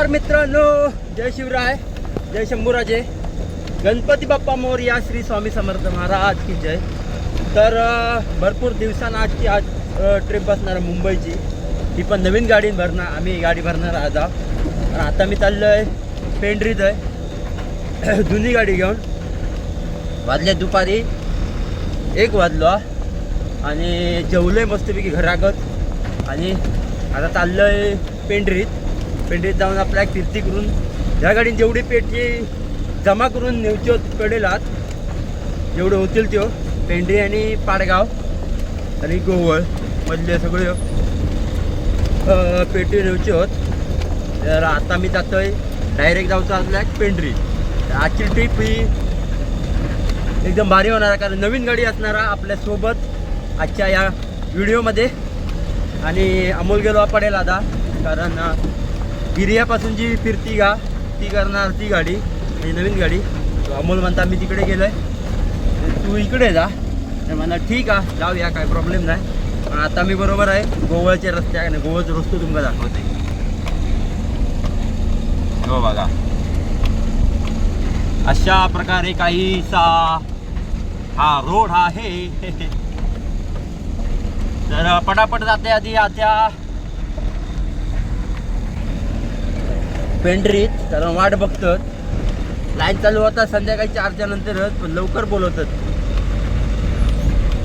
नमस्कार मित्रांनो जय शिवराय जय शंभूराजे. गणपती बाप्पा मोर्या श्री स्वामी समर्थ महाराज की जय. तर भरपूर दिवसांना आजची आज ट्रिप बसणार आहे मुंबईची. ती पण नवीन गाडी भरणार आम्ही गाडी भरणार आज. आहोत आता मी चाललो आहे पेंढरीत आहे. जुनी गाडी घेऊन. वाजले दुपारी. एक वाजलो आणि आणि आहे मस्तपैकी घरागत. आणि आता चाललो आहे पेंढरीत. पेढेत जाऊन आपल्या फिरती करून ह्या गाडीन जेवढी पेटी जमा करून नेवची होत जेवढे होतील त्यो हो. पेंढरी आणि पाडगाव आणि गोवळ मधले सगळे हो. पेटी नेवची होत. तर आता मी जातोय डायरेक्ट जाऊचा असल्या पेंढरी. आजची ट्रीप ही एकदम भारी होणार आहे कारण नवीन गाडी असणार आपल्यासोबत आजच्या या व्हिडिओमध्ये आणि अमोल गेलो पडेल आता कारण गिरियापासून जी फिरती गा ती करणार ती गाडी म्हणजे नवीन गाडी. तो अमोल म्हणता मी तिकडे गेलो आहे तू इकडे जा. तर म्हणा ठीक आहे जाऊया काय प्रॉब्लेम नाही. पण आता मी बरोबर आहे गोवळच्या रस्त्या आणि गोवळचा रस्तो तुमका दाखवते. हो बघा. अशा प्रकारे काहीसा हा रोड आहे. तर पटापट जाते आधी आता पेंढरीत कारण वाट बघतात. लाईन चालू होता संध्याकाळी चारच्या नंतरच पण लवकर बोलवतात.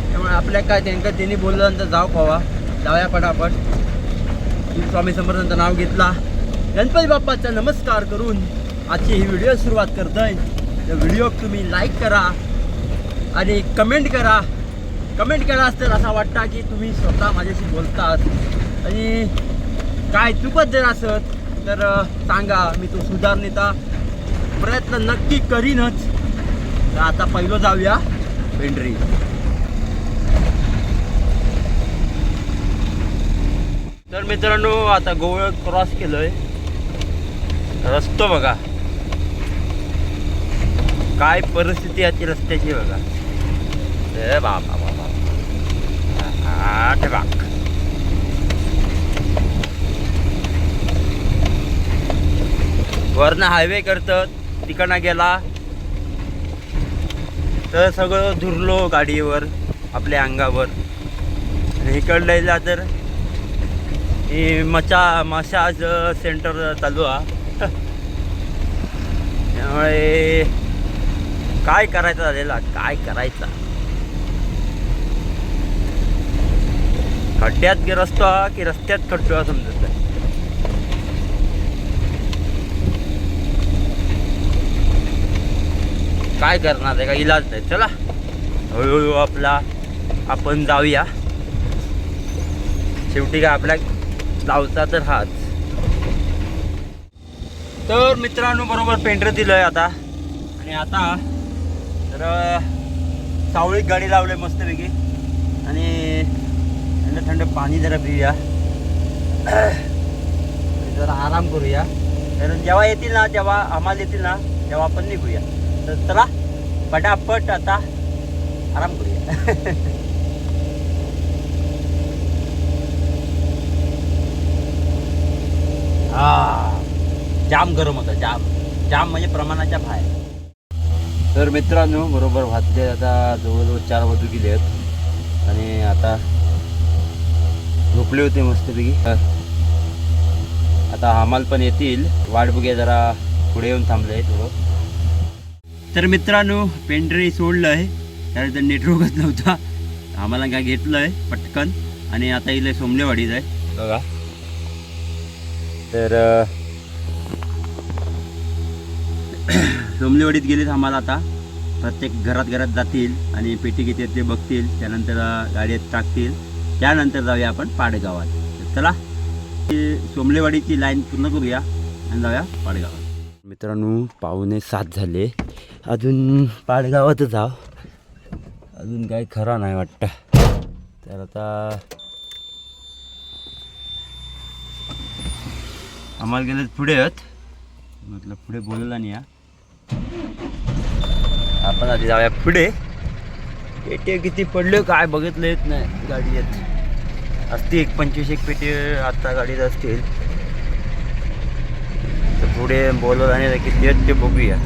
त्यामुळे आपल्या काय त्यांना त्यांनी बोलल्यानंतर जाऊ खावा जाऊया पटापट. स्वामी समर्थांचं नाव घेतला. गणपती बाप्पाचा नमस्कार करून आजची ही व्हिडिओ सुरुवात करतोय. त्या व्हिडिओ तुम्ही लाईक करा आणि कमेंट करा. कमेंट करा तर असा वाटता की तुम्ही स्वतः माझ्याशी बोलतात. आणि काय चुकत जर असत तर सांगा मी तो सुधारणेचा प्रयत्न नक्की करीनच. तर आता पहिलं जाऊया पेंढरी तर मित्रांनो आता गोवळ क्रॉस केलोय. रस्तो बघा. काय परिस्थिती आहे रस्त्याची बघा. बाबा बाबा. आठ बाग वरनं हायवे करतात तिकडनं गेला. तर सगळं धुरलो गाडीवर आपल्या अंगावर. आणि इकडलं तर हे मचा मसाज सेंटर चालू आहे त्यामुळे काय करायचं झालेला काय करायचा? खड्ड्यात की रस्तो हा की रस्त्यात खड्डो समजत समजत काय करणार आहे? का इलाज नाही. चला. हळूहळू आपला आपण जाऊया. शेवटी काय आपल्या लावचा तर हाच. तर मित्रांनो बरोबर पेंटर दिलंय आता. आणि आता तर सावळीत गाडी लावली मस्तपैकी. आणि थंड थंड पाणी जरा पिऊया. जरा आराम करूया. कारण जेव्हा येतील ना तेव्हा आम्हाला येतील ना तेव्हा आपण निघूया. तर चला पटापट आता आराम करूया. हा जाम गरम होता जाम. जाम म्हणजे प्रमाणाच्या बाहेर. तर मित्रांनो बरोबर वाजले आता जवळजवळ चार वाजू गेले आहेत. आणि आता झोपले होते मस्तपैकी. आता हमाल पण येतील. वाट बघे जरा पुढे येऊन थांबले थोडं. तर मित्रांनो पेंढरी सोडलं आहे. त्यानंतर नेटवर्कच नव्हता. आम्हाला काय घेतलं आहे पटकन. आणि आता इले सोमलेवाडीत आहे. बघा. तर सोमलेवाडीत गेलीत आम्हाला आता. प्रत्येक घरात घरात जातील आणि पेटी किती ते बघतील. त्यानंतर गाडीत टाकतील. त्यानंतर जाऊया आपण पाडगावात. चला. ती सोमलेवाडीची लाईन पूर्ण करूया आणि जाऊया पाडगावात. मित्रांनो पावणे सात झाले. अजून पाडगावातच आहो अजून काही खरा नाही वाटतं. तर आता आम्हाला गेलं पुढे आहेत म्हटलं पुढे बोलला नाही या. आपण आधी जाऊया पुढे. पेटे किती पडले काय बघितलं येत नाही गाडी येत असते एक पंचवीस एक पेटे आता गाडीत असतील. तर पुढे बोलवलं आणि किती आहेत ते बघूया.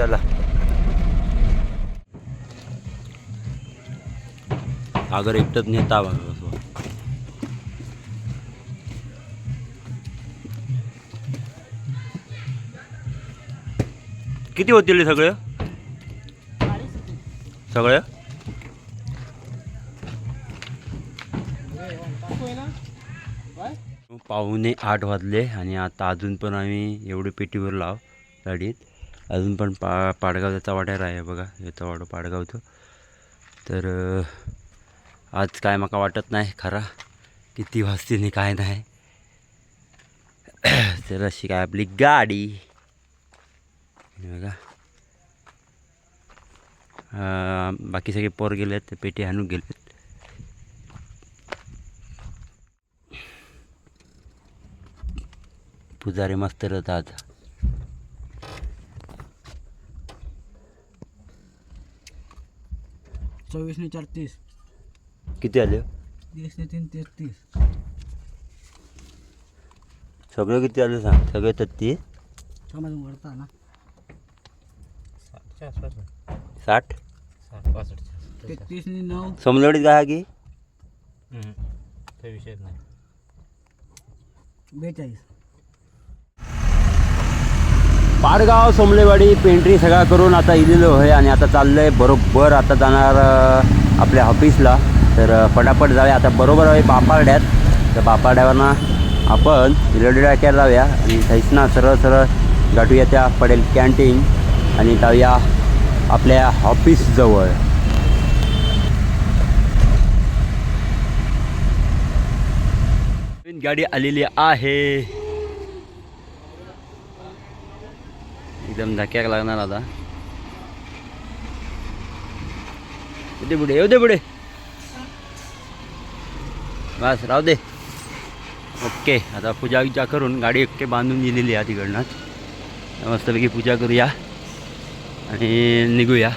चला. अगर एकटंच नेता बघा कसं. किती होतील हे सगळं? पाहुणे आठ वाजले आणि आता अजून पण आम्ही एवढी पेटीवर लाव गाडीत. अजून पण पा पाडगावचा वाट्यार आहे बघा याचा वाडो तो. तर आज काय माका वाटत नाही खरा किती वाजते नाही काय नाही. तर अशी काय आपली गाडी. बघा. बाकी सगळे पोर गेलेत ते पेटी आणून गेलेत. पुजारी मस्त राहतात चोवीसने चार तीस किती आले? तीसने तीन तीस तीस. सगळं किती आलं सांग? सगळे तर ती समाज वरता ना. साठ ते तीसने नऊ. समजवडीत काय की? बेचाळीस. पाडगाव सोमलेवाडी पेंट्री सगळा करून आता इलेलो आहे आणि आता चाललं आहे बरोबर आता जाणार आपल्या ऑफिसला तर पटापट जाऊया. आता बरोबर आहे बापारड्यात तर बापारड्यावरनं आपण इलेवडी टाक्याला जाऊया आणि थैसना सरळ सरळ गाठूया त्या पडेल कॅन्टीन आणि जाऊया आपल्या ऑफिसजवळ गाडी आलेली आहे. एकदम धक्याक लागणार आता. येऊ दे पुढे येऊ दे पुढे. बस राहू दे. ओके आता पूजा विजा करून गाडी ओके बांधून दिलेली आहे तिकडनं. मस्तपैकी पूजा करूया. आणि निघूया.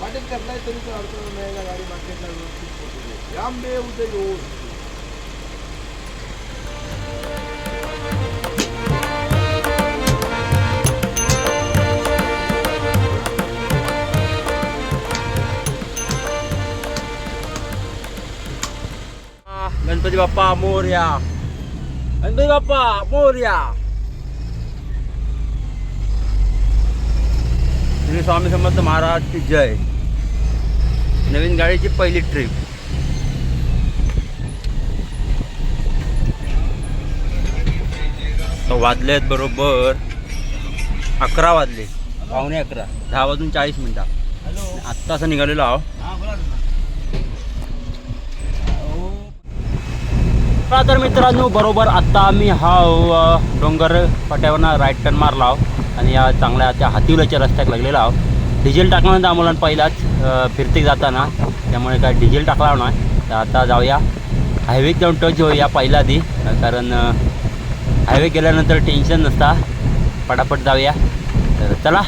वाटेत करलाय तरी तो अडचण नाही का गाडी मार्केटला व्यवस्थित पोहोचली याम बे उद्या येऊ गणपती बाप्पा मोर्या गणपती बाप्पा मोर्या श्री स्वामी समर्थ महाराज की जय. नवीन गाडीची पहिली ट्रिप वाजले आहेत बरोबर अकरा वाजले. पावणे अकरा. दहा वाजून चाळीस मिनटं. आत्ता असं निघालेलो आहो तर मित्रांनो बरोबर आत्ता आम्ही हा डोंगर फाट्यावरनं राईट टर्न मारला आहो आणि या चांगल्या त्या हातिवल्याच्या रस्त्यात लागलेला आहो डिझेल टाकल्यानंतर आम्हाला पहिलाच फिरते जाताना त्यामुळे काय डिझेल टाकला नाही तर आता जाऊया. हायवे जाऊन टच होऊया पहिला आधी कारण हायवे गेल्यानंतर टेन्शन नसता. पटापट जाऊया. तर चला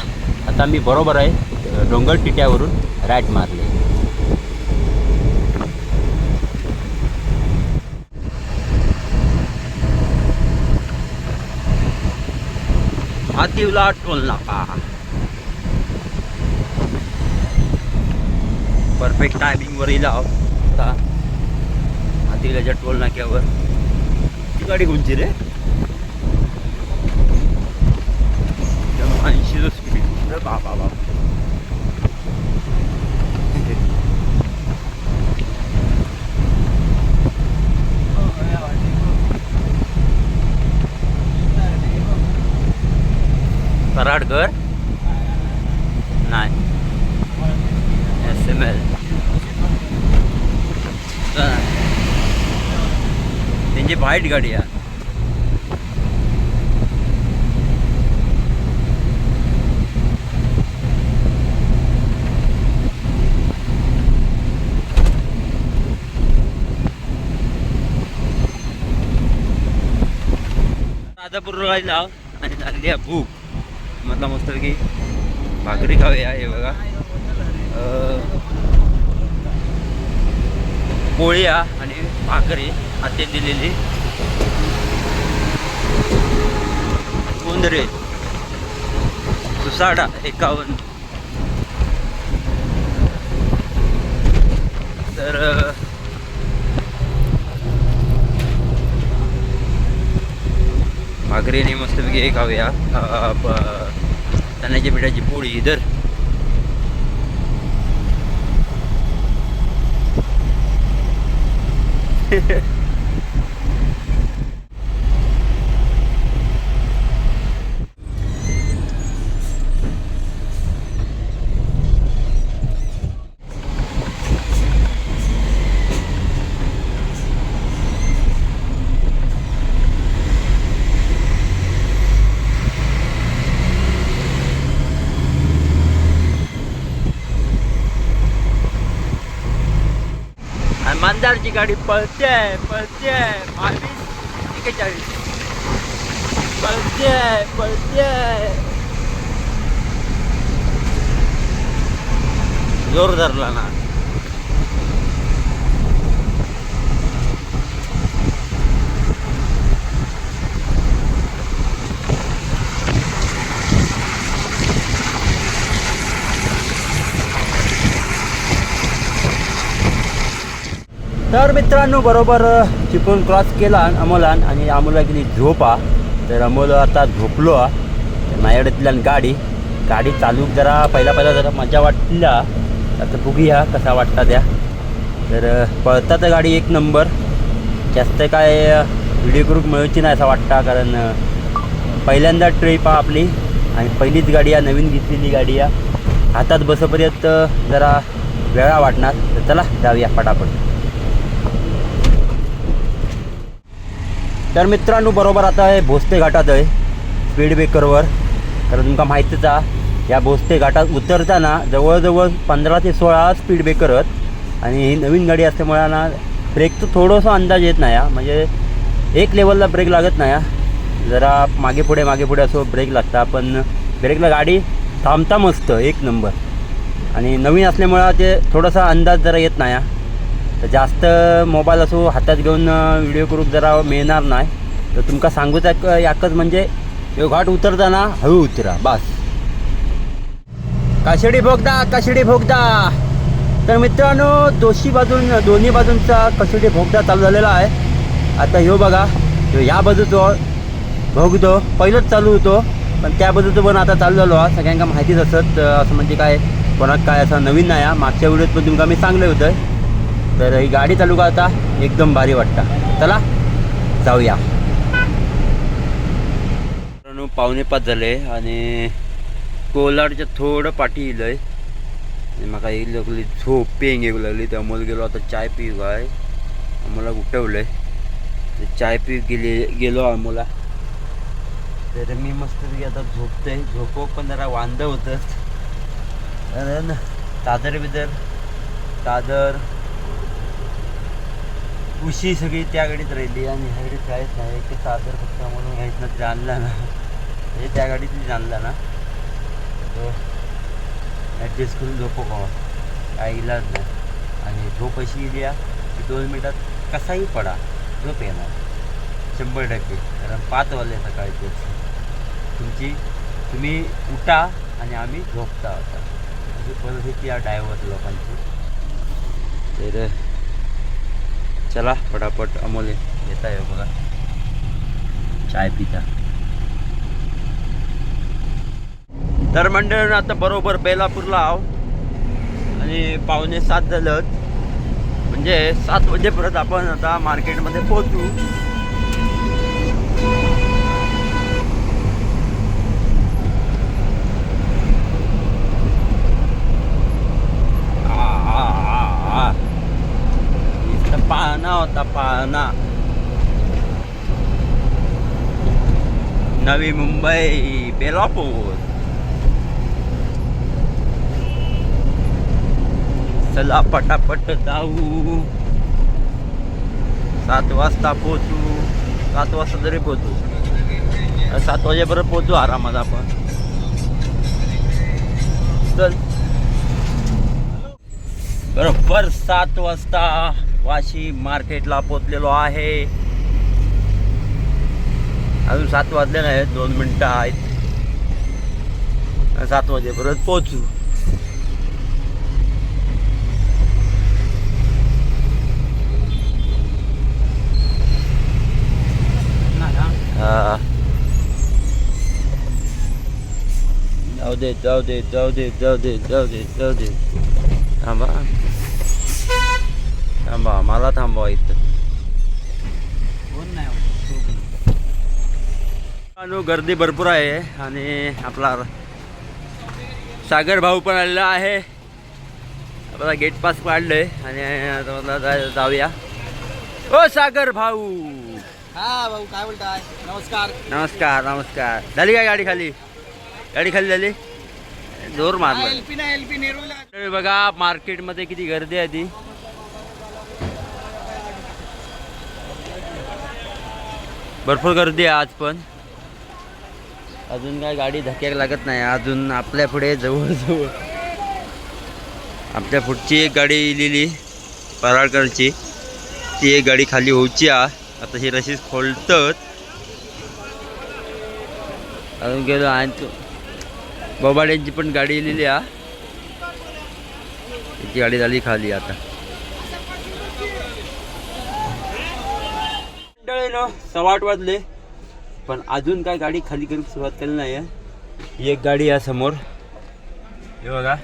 आता मी बरोबर आहे डोंगर टिट्यावरून राईट मारले हातीवला टोल नाका. परफेक्ट टायमिंगवर येईल आता हातिवल्याच्या टोल नाक्यावर ती गाडी कोणची रे? ऐंशी स्पीड बाबा बाबा. कराडकर? नाही. एस एम एल त्यांची व्हाईट गाडी आहे. राजापूर राहिला आणि झाली आहे भूक. मस्त मस्तपैकी भाकरी खाऊया हे बघा। अं, पोळी हा आणि भाकरी हाते दिलेली. कोंदरे. सुसाडा एकावन्न. तर भाकरीने मस्तपैकी खाऊया. अं, प- चण्याच्या पिठाची पोळी इधर आणि चारची गाडी पळते पळते. बावीस एकेचाळीस पळते पळते. जोर धरला ना तर मित्रांनो बरोबर चिपळूण क्रॉस केला अमोलान आणि अमोला गेली झोपा. तर अमोल आता झोपलो हा. तर गाडी. गाडी चालू जरा पहिला पहिला जरा मजा वाटल्या. आता बघूया कसा वाटता त्या. तर पळता तर गाडी एक नंबर. जास्त काय व्हिडिओ करून मिळूची नाही असं वाटतं कारण पहिल्यांदा ट्रिप हा आपली आणि पहिलीच गाडी आहे नवीन घेतलेली गाडी आहे. हातात बसपर्यंत जरा वेळा वाटणार. तर चला जाऊया पटापट तर मित्रांनो बरोबर आता हे भोसते घाटात आहे स्पीड ब्रेकरवर कारण तुमका माहितीच आहे या भोसते घाटात उतरताना जवळजवळ पंधरा ते सोळा स्पीड ब्रेकर आहेत आणि ही नवीन गाडी असल्यामुळे ना ब्रेकचं थोडंसं अंदाज येत नाही म्हणजे एक लेवलला ब्रेक लागत नाही हा. जरा मागे पुढे मागे पुढे असं ब्रेक लागता पण ब्रेकला गाडी थांबता मस्त एक नंबर आणि नवीन असल्यामुळं ते थोडासा अंदाज जरा येत नाही हा. तर जास्त मोबाईल असो हातात घेऊन व्हिडिओ करून जरा मिळणार नाही. तर तुमका सांगूच एक याकच म्हणजे ह्यो घाट उतरताना हळू उतरा बस. काशिडी भोगदा काशिडी भोगदा. तर मित्रांनो दोशी बाजून दोन्ही बाजूंचा कशिडी भोगदा चालू झालेला आहे. आता ह्यो बघा ह्या बाजूचो भोगदो पहिलंच चालू होतो पण त्या बाजूचं पण आता चालू झालो सगळ्यांना सगळ्यांका माहितीच असत असं म्हणजे काय कोणाक काय असं नवीन नाही हा. मागच्या व्हिडिओत पण तुमका मी सांगलं होतं. तर ही गाडी चालू करता आता एकदम भारी वाटतं. चला जाऊया. मित्रांनो, पावणे पाच झाले आणि कोलाडच्या थोडं पाठी येईल म्हाका येईल लागली झोप पेंग येऊ लागली त्यामुळे गेलो आता चाय पिऊ काय मला उठवलंय. ते चाय पी गेले गेलो आम्हाला. तर मी मस्त आता झोपतोय. झोपो पण जरा वांदं होतं. कारण दादर बिदर दादर उशी सगळी त्या गाडीत राहिली आणि ह्याकडे काहीच नाही. ते सादर फक्त म्हणून घ्यायचं ते आणला ना. हे त्या गाडीतच आणला ना. तो ॲडजस्ट करून झोपो का? काय इलाज नाही. आणि झोप अशी द्या की दोन मिनटात कसाही पडा. झोप येणार. शंभर टक्के. कारण पाच वाजले सकाळी तुमची तुम्ही उठा आणि आम्ही झोपता होता अशी म्हणजे परिस्थिती या ड्रायव्हर लोकांची. तर चला फटाफट अमोल येत आहे बघा. चाय पिता. तर मंडळीनं आता बरोबर बेलापूरला आव आणि पावणे सात झालं. म्हणजे सात वाजेपर्यंत आपण आता मार्केटमध्ये पोहोचू आ, आ, आ, आ. इथं पाहणा होता पाहणा नवी मुंबई बेलापूर चला पटापट जाऊ सात वाजता पोचू सात वाजता तरी पोचू सात वाजेपर्यंत पोचू आरामात आपण चल बरोबर सात वाजता वाशी मार्केटला पोचलेलो आहे अजून सात वाजले नाही दोन मिनटं आहेत. सात वाजेपर्यंत पोचू जाऊ दे जाऊ दे जाऊ दे जाऊ दे जाऊ दे जाऊ दे. थांबा. थांबा मला थांबवा इथं. गर्दी भरपूर आहे आणि आपला सागर भाऊ पण आलेला आहे. आपला गेट पास काढलंय आणि आता जाऊया. ओ सागर भाऊ! हा भाऊ काय बोलताय? नमस्कार. नमस्कार नमस्कार. झाली काय गाडी खाली? गाडी खाली झाली? जोर मारला तर बघा मार्केटमध्ये किती गर्दी आहे ती. भरपूर गर्दी आहे आज पण. अजून काय गाडी धक्क्याक लागत नाही. अजून आपल्या पुढे जवळजवळ आपल्या पुढची एक गाडी इलेली पराळकरची. ती एक गाडी खाली होऊची आ. आता ही रशीद खोलतत. अजून गेलो आणि तू बोबाड्यांची पण गाडी इलेली आ. ती गाडी झाली खाली आता. सव्वा आठ वाजले. पण अजून काय गाडी खाली करून सुरुवात केली नाही आहे एक गाडी आहे समोर. हे बघा.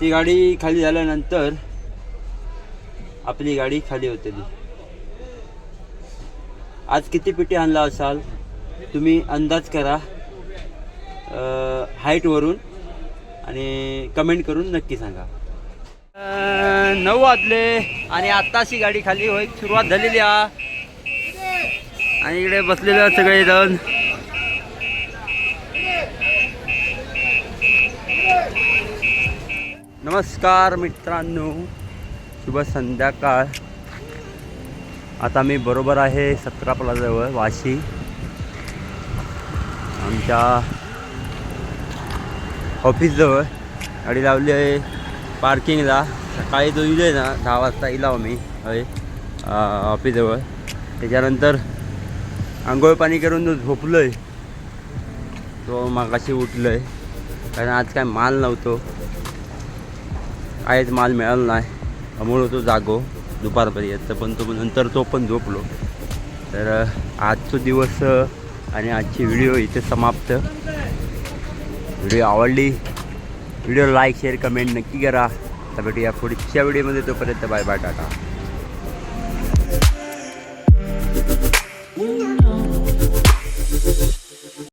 ती गाडी खाली झाल्यानंतर आपली गाडी खाली होते ती आज किती पिटी आणला असाल? तुम्ही अंदाज करा. हाईटवरून आणि कमेंट करून नक्की सांगा. नऊ वाजले आणि आत्ताशी गाडी खाली होईल. सुरुवात झालेली आहे. आणि इकडे बसलेले सगळे जण. नमस्कार मित्रांनो. शुभ संध्याकाळ. आता मी बरोबर आहे सतरा प्लाजवळ वाशी. आमच्या ऑफिसजवळ. गाडी लावली आहे पार्किंगला. सकाळी जो इले ना दहा वाजता इलाव मी. ऑफिसजवळ. त्याच्यानंतर आंघोळ पाणी करून जो झोपलो आहे तो मागाशी उठलो आहे कारण आज काय माल नव्हतो. काहीच माल मिळाला नाही. त्यामुळं तो जागो दुपारपर्यंत. पण तो नंतर तो पण झोपलो. तर अ, आजचा दिवस आणि आजची व्हिडिओ इथे समाप्त. व्हिडिओ आवडली व्हिडिओ लाईक शेअर कमेंट नक्की करा. तर भेटूया पुढच्या व्हिडिओमध्ये. तोपर्यंत बाय बाय टाटा.